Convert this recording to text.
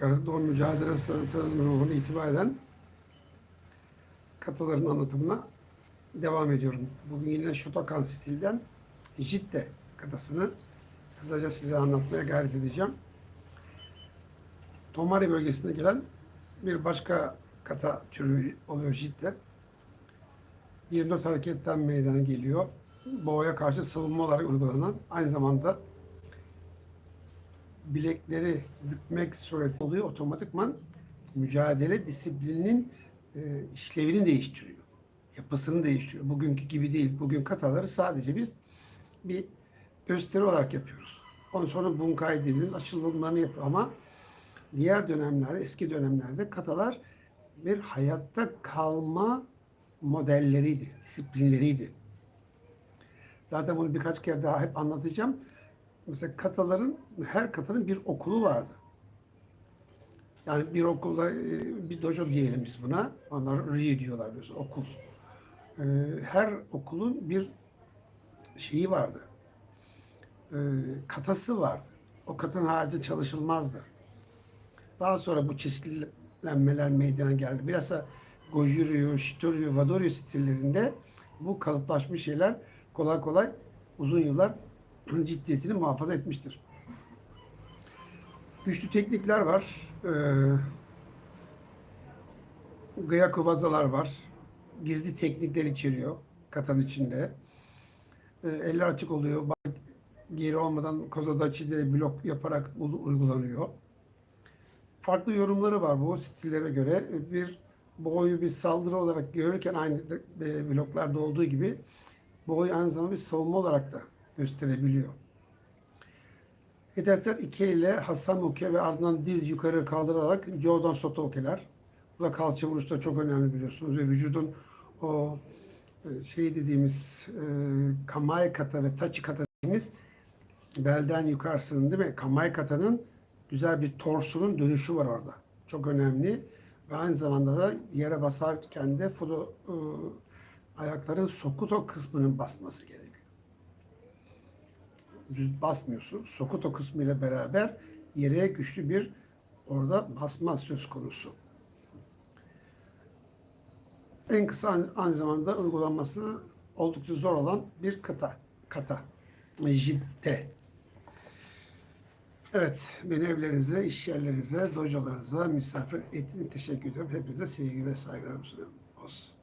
Doğu mücadele sanatının ruhunu itibaren kataların anlatımına devam ediyorum. Bugün yine Shotokan stilden Jitte katasını kısaca size anlatmaya gayret edeceğim. Tomari bölgesinde gelen bir başka kata türü oluyor Jitte. 24 hareketten meydana geliyor. Boğaya karşı savunma olarak uygulanan aynı zamanda bilekleri bükmek sureti oluyor otomatikman mücadele disiplininin e, işlevini değiştiriyor. Yapısını değiştiriyor. Bugünkü gibi değil. Bugün kataları sadece biz bir gösteri olarak yapıyoruz. Ondan sonra bunkai dediğimiz açılımlarını yapıyor ama diğer dönemlerde, eski dönemlerde katalar bir hayatta kalma modelleriydi, disiplinleriydi. Zaten bunu birkaç kere daha hep anlatacağım. Mesela kataların, her katanın bir okulu vardı. Yani bir okulda, e, bir dojo diyelim biz buna. Onlar ryu diyorlar biliyorsun, okul. E, Her okulun bir şeyi vardı. E, Katası vardı. O katın harici çalışılmazdı. Daha sonra bu çeşitlenmeler meydana geldi. Bilhassa Goju-ryu, Shitoryu, Wadoryu stillerinde bu kalıplaşmış şeyler kolay kolay uzun yıllar ciddiyetini muhafaza etmiştir. Güçlü teknikler var. Ee, Gyaku vazalar var. Gizli teknikler içeriyor katan içinde. Ee, eller açık oluyor. Geri olmadan kozadachi'de blok yaparak uygulanıyor. Farklı yorumları var bu stillere göre. Bir boğuyu bir saldırı olarak görürken aynı de- e, bloklarda olduğu gibi boğuyu aynı zamanda bir savunma olarak da gösterebiliyor. Hedefler iki ile Hasan Uke ve ardından diz yukarı kaldırılarak Jordan Soto Uke'ler. Bu da kalça vuruşta çok önemli biliyorsunuz ve vücudun o e, şey dediğimiz e, kamae kata ve tachi kata dediğimiz belden yukarısının değil mi? Kamae katanın güzel bir torsunun dönüşü var orada. Çok önemli. Ve aynı zamanda da yere basarken de fudo, e, ayakların sokuto kısmının basması gerekiyor. Düz basmıyorsun. Sokuto kısmı ile beraber yere güçlü bir orada basma söz konusu. En kısa aynı- zamanda uygulanması oldukça zor olan bir kata. Kata. Jitte. Evet, beni evlerinize, iş yerlerinize, dojolarınıza misafir ettiğiniz teşekkür ediyorum. Hepinize sevgi ve saygılarımı sunuyorum. Olsun.